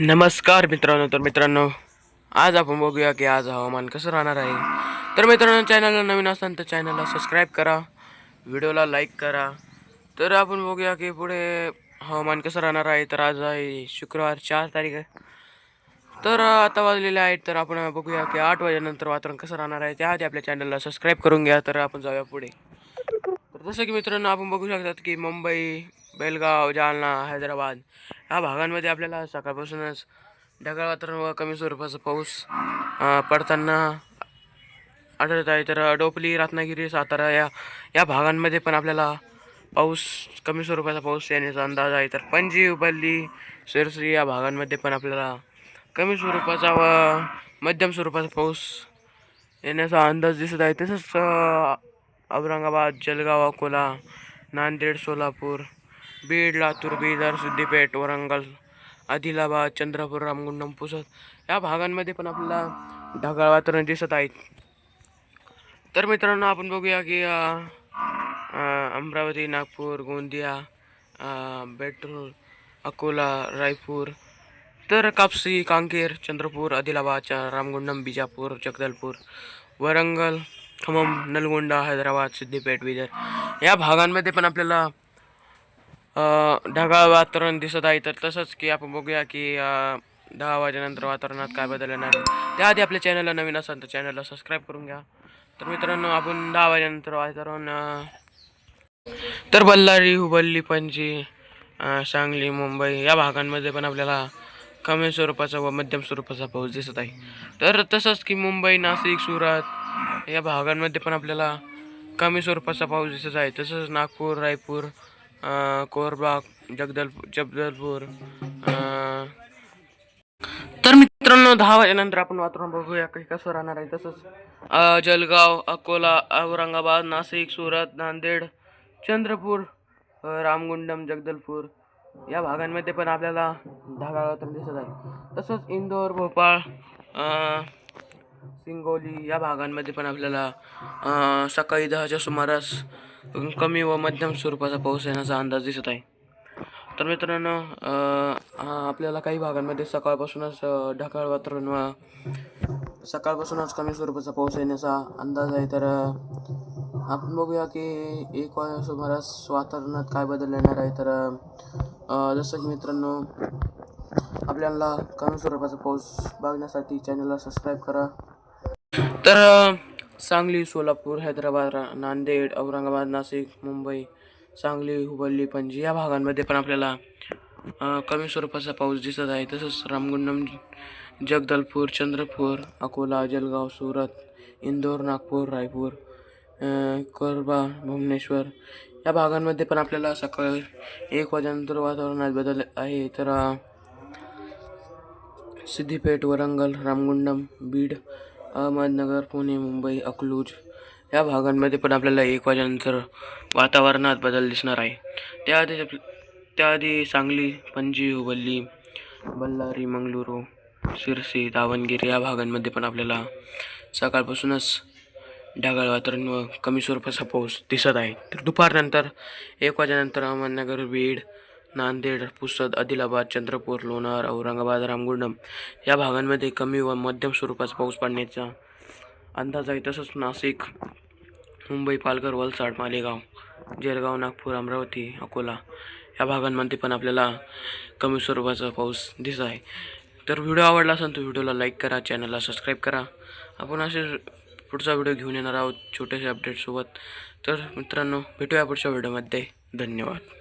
नमस्कार मित्रांनो तर मित्रांनो आज आपण बघूया की आज हवामान कसं राहणार आहे. तर मित्रांनो चॅनलला नवीन असाल तर चॅनलला सबस्क्राईब करा व्हिडिओला लाईक करा. तर आपण बघूया की पुढे हवामान कसं राहणार आहे. तर आज आहे शुक्रवार चार तारीख आहे. तर आता वाजलेले आहेत तर आपण बघूया की आठ वाजेनंतर वातावरण कसं राहणार आहे. त्याआधी आपल्या चॅनलला सबस्क्राईब करून घ्या तर आपण जाऊया पुढे. तर जसं की मित्रांनो आपण बघू शकतात की मुंबई बेलगाव जालना हैदराबाद या भागांमध्ये आपल्याला सकाळपासूनच ढगाळ वातावरण व कमी स्वरूपाचा पाऊस पडताना आढळत आहे. तर डोपली रत्नागिरी सातारा या या भागांमध्ये पण आपल्याला पाऊस कमी स्वरूपाचा पाऊस येण्याचा अंदाज आहे. तर पणजी उबल्ली सिरसी या भागांमध्ये पण आपल्याला कमी स्वरूपाचा व मध्यम स्वरूपाचा पाऊस येण्याचा अंदाज दिसत आहे. तसंच औरंगाबाद जळगाव अकोला नांदेड सोलापूर बीड लातूर बिदर सिद्दीपेठ वरंगल आदिलाबाद चंद्रपूर रामगुंडम पुसद या भागांमध्ये पण आपल्याला ढगाळ वातावरण दिसत आहेत तर मित्रांनो आपण बघूया की अमरावती नागपूर गोंदिया बेट्रोल बेटूर अकोला रायपूर तर कापसी कांकेर चंद्रपूर आदिलाबाद रामगुंडम बिजापूर जगदलपूर वरंगल खमम नलगोंडा हैदराबाद सिद्दीपेठ बिदर या भागांमध्ये पण आपल्याला ढगाळ वातावरण दिसत आहे तर तसंच की आपण बघूया की दहा वाजेनंतर वातावरणात काय बदल येणार त्याआधी आपल्या चॅनलला नवीन असाल तर चॅनलला सबस्क्राईब करून घ्या. तर मित्रांनो आपण दहा वाजेनंतर वातावरण तर बल्लारी हुबल्ली पणजी सांगली मुंबई या भागांमध्ये पण आपल्याला कमी स्वरूपाचा व मध्यम स्वरूपाचा पाऊस दिसत आहे. तर तसंच की मुंबई नाशिक सुरत या भागांमध्ये पण आपल्याला कमी स्वरूपाचा पाऊस दिसत आहे. तसंच नागपूर रायपूर कोरबा जगदलपूर जगदलपूर तर मित्रांनो दहा वाजेनंतर आपण वातावरण बघूया काही कसं राहणार आहे. तसंच जलगाव अकोला औरंगाबाद नाशिक सुरत नांदेड चंद्रपूर रामगुंडम जगदलपूर या भागांमध्ये पण आपल्याला ढगाळ वातावरण दिसत आहे. तसंच इंदोर भोपाळ सिंगोली या भागांमध्ये पण आपल्याला सकाळी दहाच्या सुमारास कमी व मध्यम स्वरूपाचा पाऊस येण्याचा अंदाज दिसत आहे. तर मित्रांनो आपल्याला काही भागांमध्ये सकाळपासूनच ढकाळ ढगाळ वातावरण सकाळपासूनच कमी स्वरूपाचा पाऊस येण्याचा अंदाज आहे. तर आपण बघूया की एक वाजता सुमारास वातावरणात काय बदल येणार आहे. तर जसं की मित्रांनो आपल्याला कमी स्वरूपाचा पाऊस बघण्यासाठी चॅनलला सबस्क्राईब करा. तर सांगली सोलापूर हैदराबाद नांदेड औरंगाबाद नाशिक मुंबई सांगली हुबल्ली पणजी या भागांमध्ये पण आपल्याला कमी स्वरूपाचा पाऊस दिसत आहे. तसंच रामगुंडम जगदलपूर चंद्रपूर अकोला जलगाव सुरत इंदोर नागपूर रायपूर कोरबा भुवनेश्वर या भागांमध्ये पण आपल्याला सकाळी एक वाजेनंतर वातावरणात बदल आहे. तर सिद्धिपेठ वरंगल रामगुंडम बीड अहमदनगर पुणे मुंबई अकलूज या भागांमध्ये पण आपल्याला एक वाजेनंतर वातावरणात बदल दिसणार आहे. त्याआधी आप- त्याआधी सांगली पणजी हुबल्ली बल्लारी मंगळुरू शिरसी दावणगिरी या भागांमध्ये पण आपल्याला सकाळपासूनच ढगाळ वातावरण व कमी स्वरूपाचा पाऊस दिसत आहे. तर दुपारनंतर एक वाजेनंतर अहमदनगर बीड नांदेड पुसद आदिलाबाद चंद्रपूर लोणार औरंगाबाद रामगुंडम या भागांमध्ये कमी व मध्यम स्वरूपाचा पाऊस पडण्याचा अंदाज आहे. तसंच नाशिक मुंबई पालघर वलसाड मालेगाव जळगाव नागपूर अमरावती अकोला या भागांमध्ये पण आपल्याला कमी स्वरूपाचा पाऊस दिसत आहे. तर व्हिडिओ आवडला असेल तर व्हिडिओला लाईक करा चॅनलला सबस्क्राईब करा. आपण असे पुढचा व्हिडिओ घेऊन येणार आहोत छोट्याशा अपडेटसोबत तर मित्रांनो भेटूया पुढच्या व्हिडिओमध्ये. धन्यवाद.